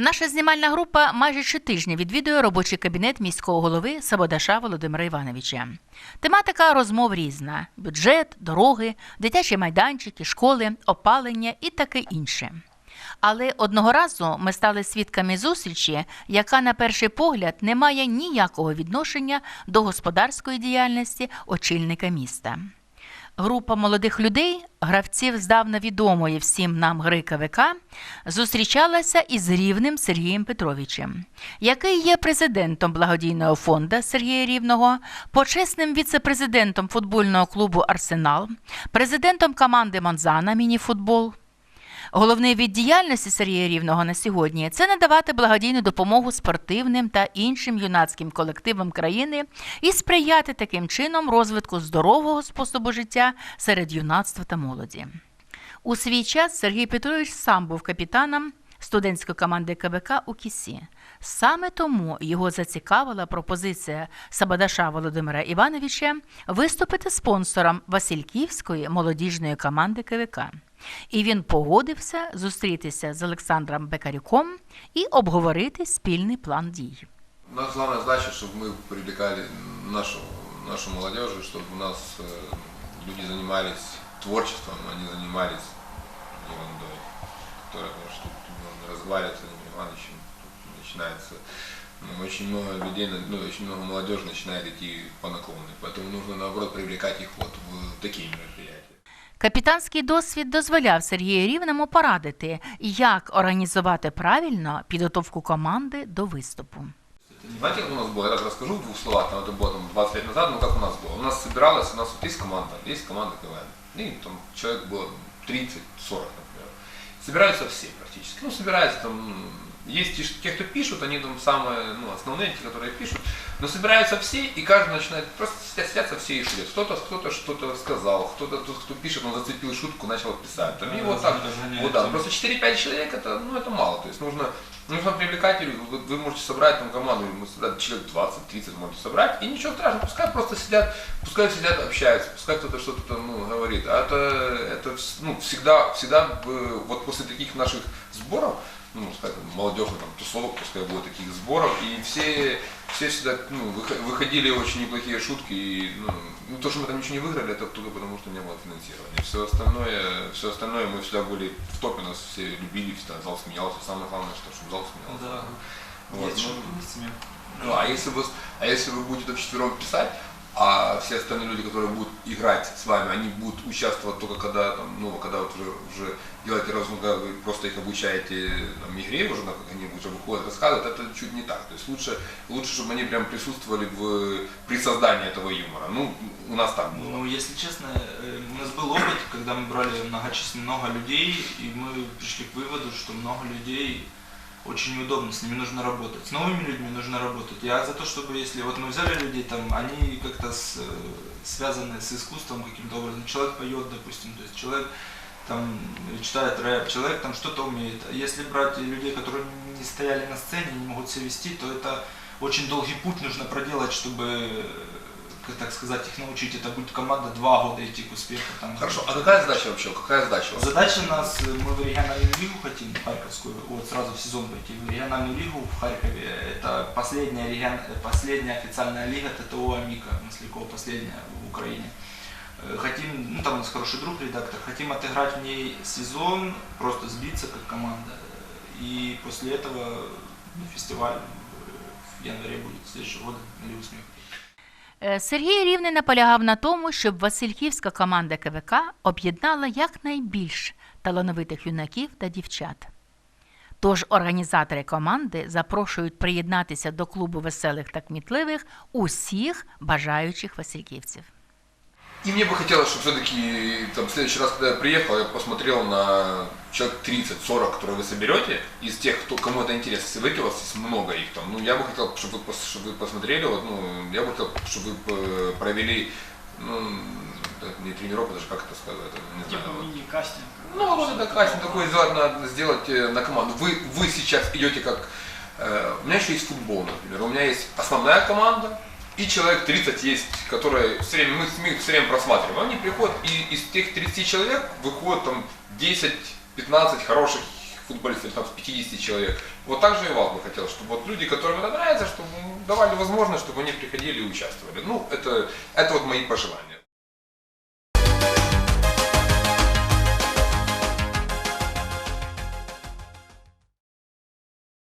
Наша знімальна група майже щотижня відвідує робочий кабінет міського голови Сабодаша Володимира Івановича. Тематика розмов різна: бюджет, дороги, дитячі майданчики, школи, опалення і таке інше. Але одного разу ми стали свідками зустрічі, яка на перший погляд не має ніякого відношення до господарської діяльності очільника міста. Група молодих людей, гравців здавна відомої всім нам гри КВК, зустрічалася із рівним Сергієм Петровичем, який є президентом благодійного фонду Сергія Рівного, почесним віце-президентом футбольного клубу Арсенал, президентом команди Монзана Мініфутбол. Головний від діяльності Сергія Рівного на сьогодні це надавати благодійну допомогу спортивним та іншим юнацьким колективам країни і сприяти таким чином розвитку здорового способу життя серед юнацтва та молоді. У свій час Сергій Петрович сам був капітаном студентської команди КВК у Кісі. Саме тому його зацікавила пропозиція Сабадаша Володимира Івановича виступити спонсором Васильківської молодіжної команди КВК. І він погодився зустрітися з Олександром Бекарюком і обговорити спільний план дій. У нас главная задача, чтобы мы привлекали нашу, нашу молодежь, чтобы у нас э, люди занимались творчеством, а не занимались ерундой, которая, конечно, тут ну, разговаривать с Владимиром Ивановичем, тут начинается, ну, очень много людей, ну, очень много молодежи начинает идти по наклонной, поэтому нужно, наоборот, привлекать их вот в такие мероприятия. Капітанський досвід дозволяв Сергію Рівному порадити, як організувати правильно підготовку команди до виступу. Знаете, как у нас было? Я так расскажу в двух словах, там это было там, 20 лет назад, ну как у нас было. У нас собиралось, у нас вот есть команда, есть команда КВН. И там человек было 30-40, например. Собираются все практически. Ну, собираются там, есть те, кто пишут, они там самые, ну, основные, те, которые пишут. Но собираются все, и каждый начинает, просто сидят, сидятся все и шутят. Кто-то кто что-то сказал, кто-то тот, кто пишет, он зацепил шутку, начал писать. Там, и вот так, вот да, просто 4-5 человек, это, ну, это мало. То есть нужно, нужно привлекать, вы, вы можете собрать там команду, мы собрать человек 20-30 можете собрать, и ничего страшного, пускай просто сидят, пускай сидят, общаются, пускай кто-то что-то там, ну, говорит. А это, это ну, всегда, всегда, бы, вот после таких наших сборов, ну, сказать, там, молодежных там, тусовок, пускай будет таких сборов, и все, все всегда ну, выхо- выходили очень неплохие шутки, и ну, ну, то, что мы там ничего не выиграли, это только потому, что не было финансирования. Все остальное, все остальное мы всегда были в топе, нас все любили, всегда зал смеялся, самое главное, что, чтобы зал смеялся. Да. Вот, Есть ну, ну, а если вы, а если вы будете вчетвером писать, а все остальные люди, которые будут играть с вами, они будут участвовать только когда, там, ну, когда вот уже, уже делаете разум, когда вы просто их обучаете там, игре, уже на- как они уже выходят, рассказывают, это чуть не так. То есть лучше, лучше, чтобы они прям присутствовали в, при создании этого юмора. Ну, у нас так было. Ну, если честно, э, у нас был опыт, когда мы брали много людей, и мы пришли к выводу, что много людей очень неудобно, с ними нужно работать. С новыми людьми нужно работать. Я за то, чтобы если вот мы взяли людей, там, они как-то э, связаны с искусством каким-то образом. Человек поет, допустим, то есть человек там читает рэп, человек там что-то умеет. Если брать людей, которые не стояли на сцене, не могут себя вести, то это очень долгий путь нужно проделать, чтобы, э, так сказать, их научить. Это будет команда два года идти к успеху. Там, Хорошо, а какая задача вообще? Какая задача? у вас? Задача у нас, э, мы в региональную лигу хотим, Харьковскую, вот сразу в сезон пойти, в региональную лигу в Харькове. Это последняя, регион, э, последняя официальная лига ТТО Амика, Маслякова, последняя в Украине. Э, Хотим, ну там у нас хороший друг, редактор, хотим отыграть в ней сезон, просто сбиться как команда. И после этого ну, фестиваль э, в январе будет следующего года на Лигу смеха. Е, Сергій Рівний наполягав на тому, щоб Васильківська команда КВК об'єднала якнайбільш талановитих юнаків та дівчат. Тож організатори команди запрошують приєднатися до клубу веселих та кмітливих усіх бажаючих васильківців. И мне бы хотелось, чтобы все-таки там, в следующий раз, когда я приехал, я посмотрел на человек 30-40, которые вы соберете, из тех, кто, кому это интересно. Если вы, у вас есть много их там, ну, я бы хотел, чтобы вы, чтобы вы посмотрели, вот, ну, я бы хотел, чтобы вы э, провели, ну, не тренировку, даже как это сказать, это, не знаю, Типа мини-кастинг. Ну, вот это кастинг такой надо сделать э, на команду. Вы, вы сейчас идете как... э, у меня еще есть футбол, например. У меня есть основная команда, и человек 30 есть, которые все время, мы с ними все время просматриваем. Они приходят, и из тех 30 человек выходит там 10-15 хороших футболистов, там, с 50 человек. Вот так же и вас бы хотел, чтобы вот люди, которым это нравится, чтобы давали возможность, чтобы они приходили и участвовали. Ну, это, это вот мои пожелания.